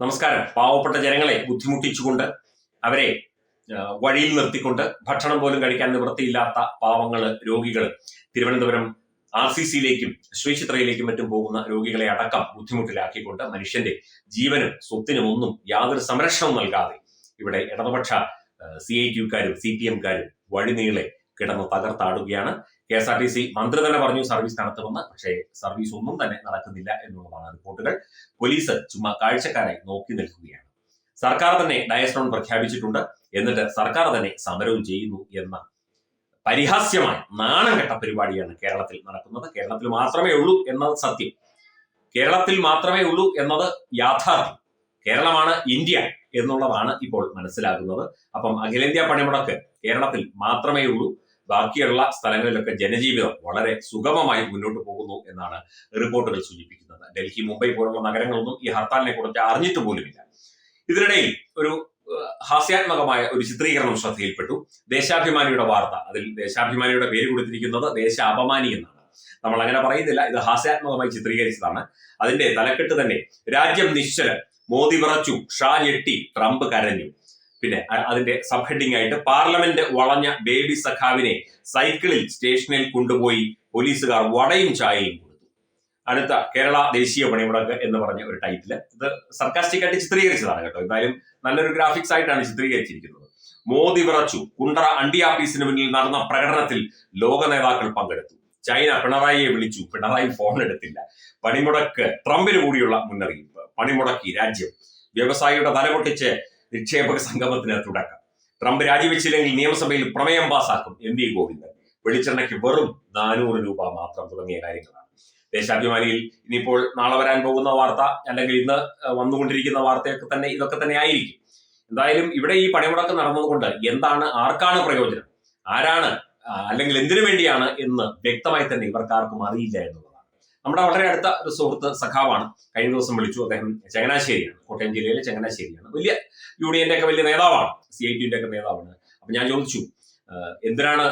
നമസ്കാരം. പാവപ്പെട്ട ജനങ്ങളെ ബുദ്ധിമുട്ടിച്ചുകൊണ്ട് അവരെ വഴിയിൽ നിർത്തിക്കൊണ്ട് ഭക്ഷണം പോലും കഴിക്കാൻ നിവൃത്തിയില്ലാത്ത പാവങ്ങൾ രോഗികൾ തിരുവനന്തപുരം ആർ സി സിയിലേക്കും ശ്രീചിത്രയിലേക്കും മറ്റും പോകുന്ന രോഗികളെ അടക്കം ബുദ്ധിമുട്ടിലാക്കിക്കൊണ്ട് മനുഷ്യന്റെ ജീവനും സ്വത്തിനും ഒന്നും യാതൊരു സംരക്ഷണവും നൽകാതെ ഇവിടെ ഇടതുപക്ഷ സി ഐ ടിയുക്കാരും സി പി എംകാരും വഴിനീളെ കിടന്ന് തകർത്താടുകയാണ്. K S R T C മന്ത്രി തന്നെ പറഞ്ഞു സർവീസ് നടത്തുമെന്ന്. പക്ഷേ സർവീസ് ഒന്നും തന്നെ നടക്കുന്നില്ല എന്നുള്ളതാണ് റിപ്പോർട്ടുകൾ. പോലീസ് ചുമ്മാ കാഴ്ചക്കാരായി നോക്കി നിൽക്കുകയാണ്. സർക്കാർ തന്നെ ഡയസ്ട്രോൺ പ്രഖ്യാപിച്ചിട്ടുണ്ട്. എന്നിട്ട് സർക്കാർ തന്നെ സമരവും ചെയ്യുന്നു എന്ന പരിഹാസ്യമായ നാണം കെട്ട പരിപാടിയാണ് കേരളത്തിൽ നടക്കുന്നത്. കേരളത്തിൽ മാത്രമേ ഉള്ളൂ എന്നത് സത്യം. കേരളത്തിൽ മാത്രമേ ഉള്ളൂ എന്നത് യാഥാർത്ഥ്യം. കേരളമാണ് ഇന്ത്യ എന്നുള്ളതാണ് ഇപ്പോൾ മനസ്സിലാകുന്നത്. അപ്പം അഖിലേന്ത്യാ പണിമുടക്ക് കേരളത്തിൽ മാത്രമേ ഉള്ളൂ. ബാക്കിയുള്ള സ്ഥലങ്ങളിലൊക്കെ ജനജീവിതം വളരെ സുഗമമായി മുന്നോട്ട് പോകുന്നു എന്നാണ് റിപ്പോർട്ടുകൾ സൂചിപ്പിക്കുന്നത്. ഡൽഹി മുംബൈ പോലുള്ള നഗരങ്ങളൊന്നും ഈ ഹർത്താലിനെ കുറിച്ച് അറിഞ്ഞിട്ട് പോലുമില്ല. ഇതിനിടയിൽ ഒരു ഹാസ്യാത്മകമായ ഒരു ചിത്രീകരണം ശ്രദ്ധയിൽപ്പെട്ടു. ദേശാഭിമാനിയുടെ വാർത്ത. അതിൽ ദേശാഭിമാനിയുടെ പേര് കൊടുത്തിരിക്കുന്നത് ദേശ അപമാനി എന്നാണ്. നമ്മൾ അങ്ങനെ പറയുന്നില്ല. ഇത് ഹാസ്യാത്മകമായി ചിത്രീകരിച്ചതാണ്. അതിന്റെ തലക്കെട്ട് തന്നെ രാജ്യം നിശ്ചലം മോദി വിറച്ചു ഷാ ഞെട്ടി ട്രംപ് കരഞ്ഞു. പിന്നെ അതിന്റെ സബ് ഹെഡിംഗ് ആയിട്ട് പാർലമെന്റ് വളഞ്ഞ ബേബി സഖാവിനെ സൈക്കിളിൽ സ്റ്റേഷനിൽ കൊണ്ടുപോയി പോലീസുകാർ വടയും ചായയും കൊടുത്തു. അടുത്ത കേരള ദേശീയ പണിമുടക്ക് എന്ന് പറഞ്ഞ ഒരു ടൈറ്റിൽ ഇത് സർക്കാസ്റ്റിക് ആയിട്ട് ചിത്രീകരിച്ചതാണ് കേട്ടോ. എന്തായാലും നല്ലൊരു ഗ്രാഫിക്സ് ആയിട്ടാണ് ചിത്രീകരിച്ചിരിക്കുന്നത്. മോദി വിറച്ചു. കുണ്ടറ അണ്ടി ആഫീസിന് മുന്നിൽ നടന്ന പ്രകടനത്തിൽ ലോക നേതാക്കൾ പങ്കെടുത്തു. ചൈന പിണറായിയെ വിളിച്ചു. പിണറായി ഫോൺ എടുത്തില്ല. പണിമുടക്ക് ട്രംപിന് കൂടിയുള്ള മുന്നറിയിപ്പ്. പണിമുടക്കി രാജ്യം. വ്യവസായിയുടെ തലപൊട്ടിച്ച് നിക്ഷേപക സംഗമത്തിന് തുടക്കം. ട്രംപ് രാജിവെച്ചില്ലെങ്കിൽ നിയമസഭയിൽ പ്രമേയം പാസാക്കും. M V Govindan. വെളിച്ചെണ്ണയ്ക്ക് വെറും നാനൂറ് രൂപ മാത്രം തുടങ്ങിയ കാര്യങ്ങളാണ്. ദേശാഭിമാനിയിൽ ഇനിയിപ്പോൾ നാളെ വരാൻ പോകുന്ന വാർത്ത അല്ലെങ്കിൽ ഇന്ന് വന്നുകൊണ്ടിരിക്കുന്ന വാർത്തയൊക്കെ തന്നെ ഇതൊക്കെ തന്നെ ആയിരിക്കും. എന്തായാലും ഇവിടെ ഈ പണിമുടക്ക് നടന്നതുകൊണ്ട് എന്താണ് ആർക്കാണ് പ്രയോജനം? ആരാണ് അല്ലെങ്കിൽ എന്തിനു വേണ്ടിയാണ് എന്ന് വ്യക്തമായി തന്നെ ഇവർക്കാർക്കും അറിയില്ല എന്നുള്ളതാണ്. നമ്മുടെ വളരെ അടുത്ത ഒരു സുഹൃത്ത് സഖാവാണ്. കഴിഞ്ഞ ദിവസം വിളിച്ചു. അദ്ദേഹം ചങ്ങനാശ്ശേരിയാണ്. കോട്ടയം ജില്ലയിലെ ചങ്ങനാശ്ശേരിയാണ്. വലിയ യൂണിയന്റെ ഒക്കെ വലിയ നേതാവാണ്. സി ഐ ടിയുടെ ഒക്കെ നേതാവാണ്. അപ്പൊ ഞാൻ ചോദിച്ചു എന്തിനാണ്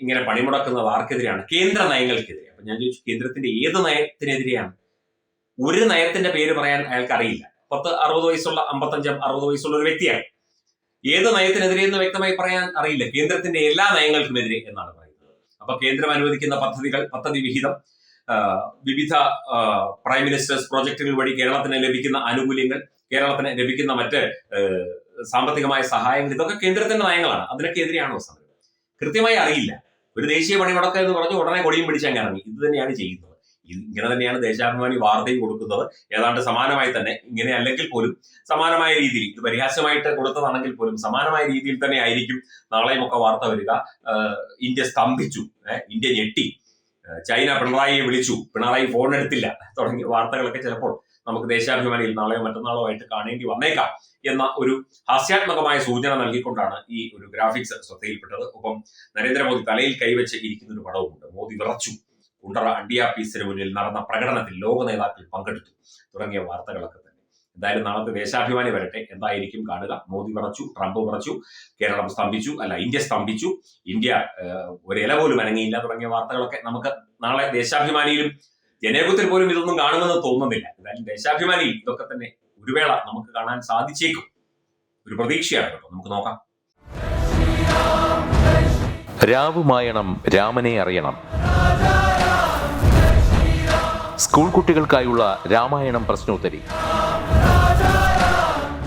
ഇങ്ങനെ പണിമുടക്കുന്നത്? ആർക്കെതിരെയാണ്? കേന്ദ്ര നയങ്ങൾക്കെതിരെ. അപ്പൊ ഞാൻ ചോദിച്ചു കേന്ദ്രത്തിന്റെ ഏത് നയത്തിനെതിരെയാണ്? ഒരു നയത്തിന്റെ പേര് പറയാൻ അയാൾക്ക് അറിയില്ല പത്ത് അറുപത് വയസ്സുള്ള അമ്പത്തഞ്ച് അറുപത് വയസ്സുള്ള ഒരു വ്യക്തിയാണ്. ഏത് നയത്തിനെതിരെ എന്ന് വ്യക്തമായി പറയാൻ അറിയില്ല. കേന്ദ്രത്തിന്റെ എല്ലാ നയങ്ങൾക്കുമെതിരെ എന്നാണ് പറയുന്നത്. അപ്പൊ കേന്ദ്രം അനുവദിക്കുന്ന പദ്ധതികൾ പദ്ധതി വിഹിതം വിവിധ പ്രൈം മിനിസ്റ്റേഴ്സ് പ്രോജക്റ്റുകൾ വഴി കേരളത്തിന് ലഭിക്കുന്ന ആനുകൂല്യങ്ങൾ കേരളത്തിന് ലഭിക്കുന്ന മറ്റ് സാമ്പത്തികമായ സഹായങ്ങൾ ഇതൊക്കെ കേന്ദ്രത്തിന്റെ നയങ്ങളാണ്. അതിനൊക്കെ എതിരെയാണോ സമരം? കൃത്യമായി അറിയില്ല. ഒരു ദേശീയ പണിമുടക്ക് എന്ന് പറഞ്ഞു ഉടനെ കൊടിയും പിടിച്ചാൽ ഇറങ്ങി. ഇത് തന്നെയാണ് ചെയ്യുന്നത്. ഇങ്ങനെ തന്നെയാണ് ദേശാഭിമാനി വാർത്തയും കൊടുക്കുന്നത്. ഏതാണ്ട് സമാനമായി തന്നെ ഇങ്ങനെ അല്ലെങ്കിൽ പോലും സമാനമായ രീതിയിൽ ഇത് പരിഹാസ്യമായിട്ട് കൊടുത്തതാണെങ്കിൽ പോലും സമാനമായ രീതിയിൽ തന്നെ ആയിരിക്കും നാളെയും ഒക്കെ വാർത്ത വരിക. ഇന്ത്യ സ്തംഭിച്ചു. ഇന്ത്യ ഞെട്ടി. ചൈന പിണറായിയെ വിളിച്ചു. പിണറായി ഫോൺ എടുത്തില്ല. തുടങ്ങിയ വാർത്തകളൊക്കെ ചിലപ്പോൾ നമുക്ക് ദേശാഭിമാനിയിൽ നാളെയോ മറ്റന്നാളോ ആയിട്ട് കാണേണ്ടി വന്നേക്കാം എന്ന ഒരു ഹാസ്യാത്മകമായ സൂചന നൽകിക്കൊണ്ടാണ് ഈ ഒരു ഗ്രാഫിക്സ് ശ്രദ്ധയിൽപ്പെട്ടത്. ഒപ്പം നരേന്ദ്രമോദി തലയിൽ കൈവച്ച് ഇരിക്കുന്ന ഒരു പടവുമുണ്ട്. മോദി വിറച്ചു. കുണ്ടറ അണ്ടിയാപ്പീസിന് മുന്നിൽ നടന്ന പ്രകടനത്തിൽ ലോക നേതാക്കൾ പങ്കെടുത്തു. തുടങ്ങിയ വാർത്തകളൊക്കെ എന്തായാലും നാളത്തെ ദേശാഭിമാനി വരട്ടെ. എന്തായിരിക്കും കാണുക? മോദി പറച്ചു ട്രംപ് പറച്ചു കേരളം സ്തംഭിച്ചു അല്ല ഇന്ത്യ സ്തംഭിച്ചു ഇന്ത്യ ഒരു ഇല പോലും അനങ്ങിയില്ല തുടങ്ങിയ വാർത്തകളൊക്കെ നമുക്ക് നാളെ ദേശാഭിമാനിയിലും ജനേകുത്തിൽ പോലും ഇതൊന്നും കാണുമെന്ന് തോന്നുന്നില്ല. എന്തായാലും ദേശാഭിമാനി ഇതൊക്കെ തന്നെ ഒരു വേള നമുക്ക് കാണാൻ സാധിച്ചേക്കും. ഒരു പ്രതീക്ഷയാണ് കേട്ടോ. നമുക്ക് നോക്കാം. രാവുമായണം രാമനെ അറിയണം. സ്കൂൾ കുട്ടികൾക്കായുള്ള രാമായണം പ്രശ്നോത്തരി.